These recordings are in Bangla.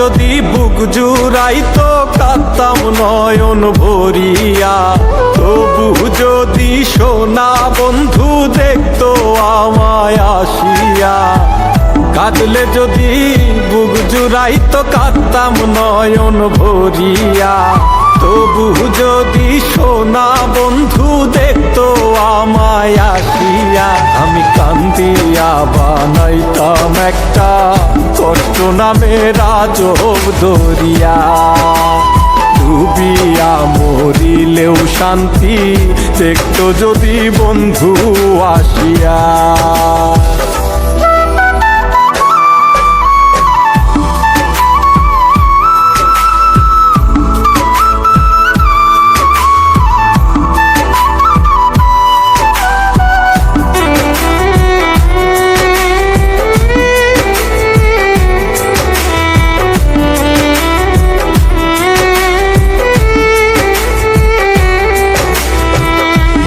যদি বুক জুড়াইতো কাতাম নয়ন ভরিয়া। তবু যদি সোনা বন্ধু দেখতো আমায় আসিয়া। কাঁদলে যদি বুক জুড়াইতো কাতাম নয়ন ভরিয়া। তবু যদি সোনা বন্ধু দেখতো আমায় আসিয়া। আমি কান্দিয়া বানাইতাম একটা কষ্ট নামে রাজব দরিয়া ডুবিয়া মরিলেও শান্তি দেখতো যদি বন্ধু আসিয়া।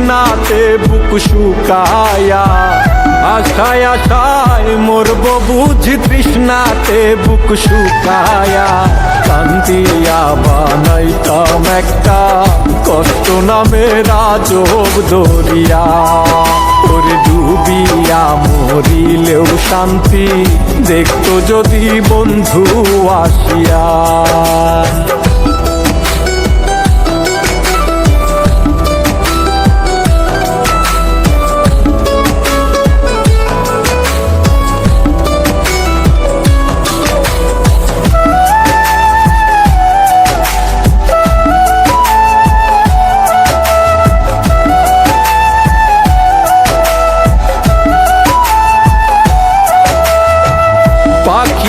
তৃষ্ণাতে বুক শুকায়া আশায় আশায় মরব বুঝি তৃষ্ণাতে বুক শুকায়া কান্দিয়া বানাইতাম একটা কষ্ট নামে রাজব দরিয়া ওরে ডুবিয়া মরিলেও শান্তি দেখতো যদি বন্ধু আসিয়া